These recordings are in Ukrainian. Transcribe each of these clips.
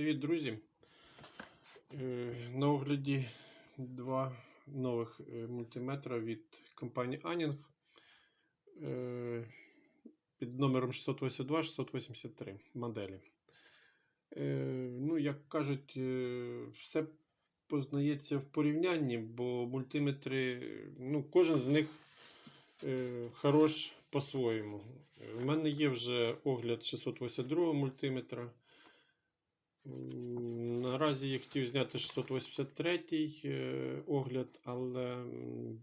Привіт, друзі! Е, На огляді два нових е, мультиметра від компанії Anning е, під номером 682-683 моделі. Ну, як кажуть, все познається в порівнянні, бо мультиметри, ну, кожен з них хорош по-своєму. У мене є вже огляд 682 мультиметра. Наразі я хотів зняти 683 е, огляд, але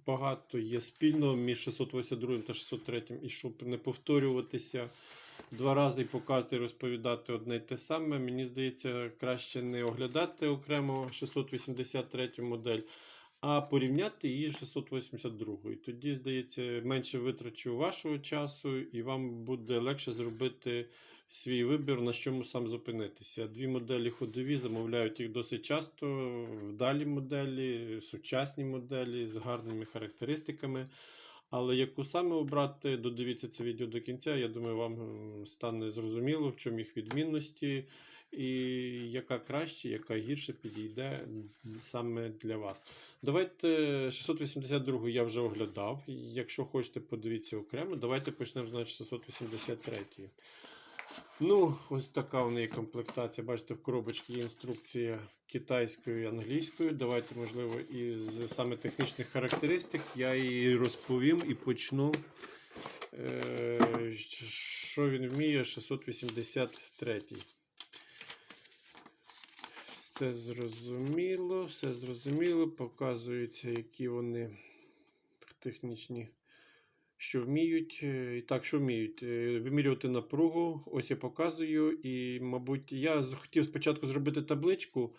багато є спільного між 682 та 603, і щоб не повторюватися два рази і показати розповідати одне й те саме, мені здається, краще не оглядати окремо 683 модель, а порівняти її з 682. Тоді, здається, менше витрачу вашого часу, і вам буде легше зробити свій вибір, на чому сам зупинитися. Дві моделі ходові, замовляють їх досить часто, вдалі моделі, сучасні моделі з гарними характеристиками. Але яку саме обрати, додивіться це відео до кінця. Я думаю, вам стане зрозуміло, в чому їх відмінності, і яка краще, яка гірше підійде саме для вас. Давайте 682 я вже оглядав. Якщо хочете, подивіться окремо. Давайте почнемо значить, 683. Ну, ось така в неї комплектація. Бачите, в коробочці є інструкція китайською і англійською. Давайте, можливо, із саме технічних характеристик я її розповім і почну. Е, Що він вміє 683. Все зрозуміло, все зрозуміло. Показується, які вони технічні що вміють. е, І так, що вміють? Е, Вимірювати напругу. Ось я показую. І, мабуть, я хотів спочатку зробити табличку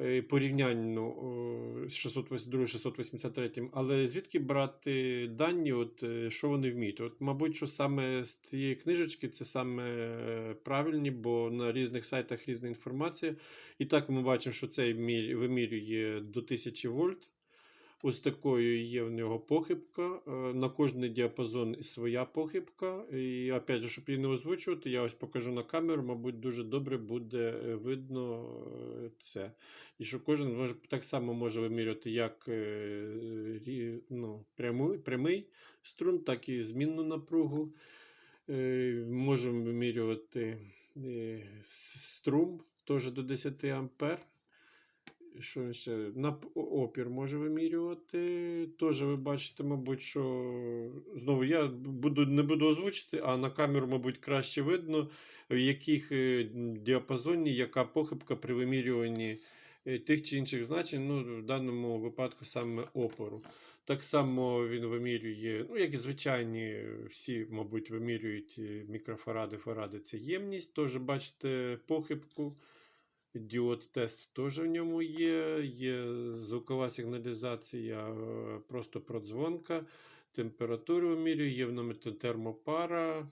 е, порівняльну о, з 682-683, але звідки брати дані, от, що вони вміють? От, мабуть, що саме з цієї книжечки це саме правильні, бо на різних сайтах різна інформація. І так ми бачимо, що цей мір- вимірює до 1000 вольт. Ось такою є в нього похибка. Е, На кожний діапазон своя похибка. І опять щоб її не озвучувати, я ось покажу на камеру, мабуть, дуже добре буде е, видно е, це. І що кожен може так само може вимірювати як ну, прямий, прямий струм, так і змінну напругу. Можемо вимірювати струм теж до 10 ампер. Що ще? На опір може вимірювати. Теж ви бачите, мабуть, що знову я буду, не буду озвучити, а на камеру, мабуть, краще видно, в яких е, діапазоні яка похибка при вимірюванні е, тих чи інших значень, ну, в даному випадку саме опору. Так само він вимірює, ну, як і звичайні, всі, мабуть, вимірюють е, мікрофаради, фаради це ємність. Теж бачите похибку. Діод тест теж в ньому є. Є звукова сигналізація, е, просто продзвонка, температуру вимірює, є термопара,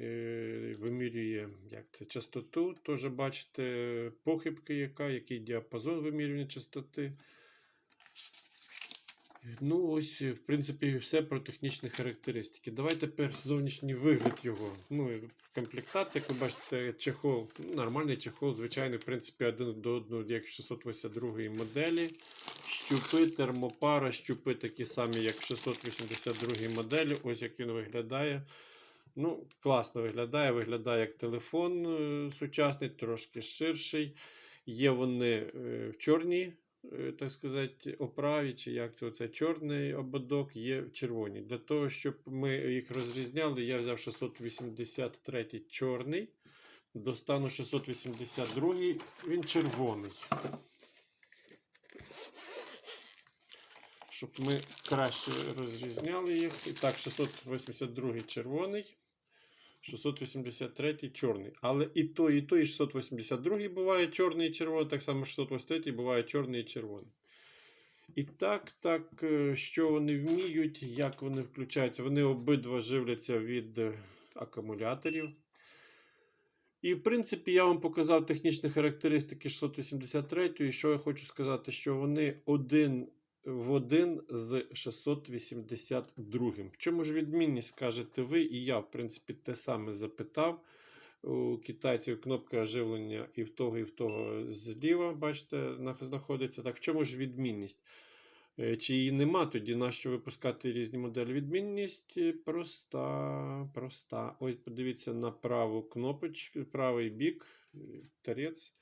е, вимірює як це, частоту. Теж бачите похибки, яка, який діапазон вимірювання частоти. Ну, ось, в принципі, все про технічні характеристики. Давайте тепер зовнішній вигляд його. Ну, комплектація, як ви бачите, чехол, нормальний чехол, звичайний, в принципі, один до одного, як в 682 моделі. Щупи, термопара, щупи такі самі, як в 682 моделі. Ось як він виглядає. Ну, класно виглядає. Виглядає як телефон е, сучасний, трошки ширший. Є вони е, в чорній е, так сказати, оправі, чи як це оце чорний ободок, є в червоній. Для того, щоб ми їх розрізняли, я взяв 683 чорний, достану 682, він червоний. Щоб ми краще розрізняли їх. І так, 682 червоний. 683 чорний. Але і той, і той, і 682 буває чорний і червоний, так само 683 буває чорний і червоний. І так, так, е, що вони вміють, як вони включаються. Вони обидва живляться від е, акумуляторів. І, в принципі, я вам показав технічні характеристики 683, і що я хочу сказати, що вони один в один з 682. В чому ж відмінність, скажете ви, і я, в принципі, те саме запитав. У китайців кнопка оживлення і в того, і в того зліва, бачите, знаходиться. Так, в чому ж відмінність? Е, Чи її нема, тоді нащо випускати різні моделі? Відмінність е, проста. проста. Ось подивіться на праву кнопочку, правий бік, е, торець.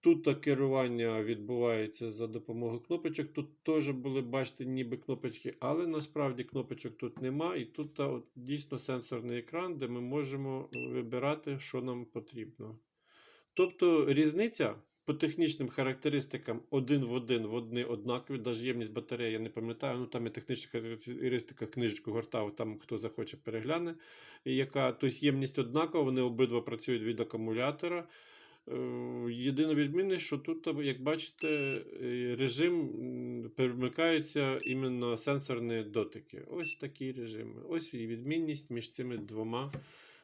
Тут керування відбувається за допомогою кнопочок. Тут теж були, бачите, ніби кнопочки, але насправді кнопочок тут нема. І тут от, дійсно сенсорний екран, де ми можемо вибирати, що нам потрібно. Тобто різниця по технічним характеристикам один в один в одні однакові, навіть ємність батареї, я не пам'ятаю, ну там є технічна характеристика, книжечку гортав, там хто захоче перегляне, яка, тобто ємність однакова, вони обидва працюють від акумулятора. Е, Єдина відмінність, що тут, як бачите, е, режим перемикаються іменно сенсорні дотики. Ось такі режими. Ось відмінність між цими двома.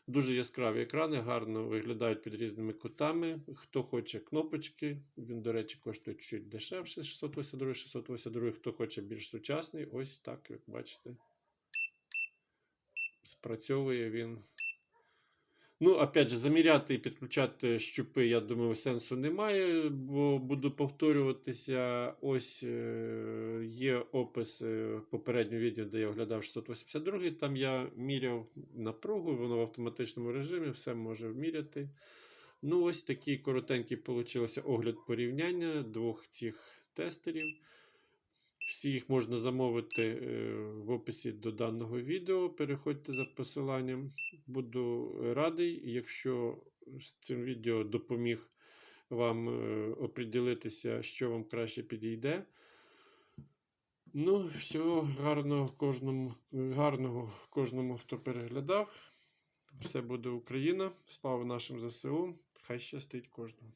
Дуже яскраві екрани, гарно виглядають під різними кутами. Хто хоче кнопочки, він, до речі, коштує чуть дешевше 682, 682. Хто хоче більш сучасний, ось так, як бачите. Спрацьовує він. Ну, опять же, заміряти і підключати щупи, я думаю, сенсу немає, бо буду повторюватися. Ось е, є опис е, попереднього відео, де я оглядав 682. Там я міряв напругу, воно в автоматичному режимі, все може вміряти. Ну, ось такий коротенький получився огляд порівняння двох цих тестерів. Їх можна замовити е, в описі до даного відео. Переходьте за посиланням. Буду радий, якщо з цим відео допоміг вам е, оприділитися, що вам краще підійде. Ну, всього гарного кожному, гарного кожному, хто переглядав. Все буде Україна. Слава нашим ЗСУ. Хай щастить кожному.